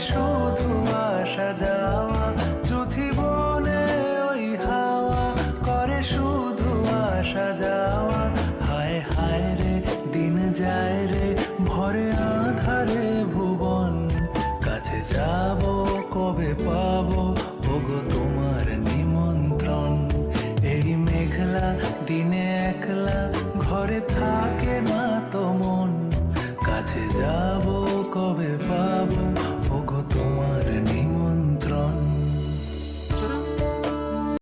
শুধু আসা যাওয়া। বনে ওই হাওয়া করে শুধু আসা যাওয়া। হায় হায় রে, দিন যায় রে, ভরে আধারে ভুবন। কাছে যাব, কবে পাবো? ওগো তোমার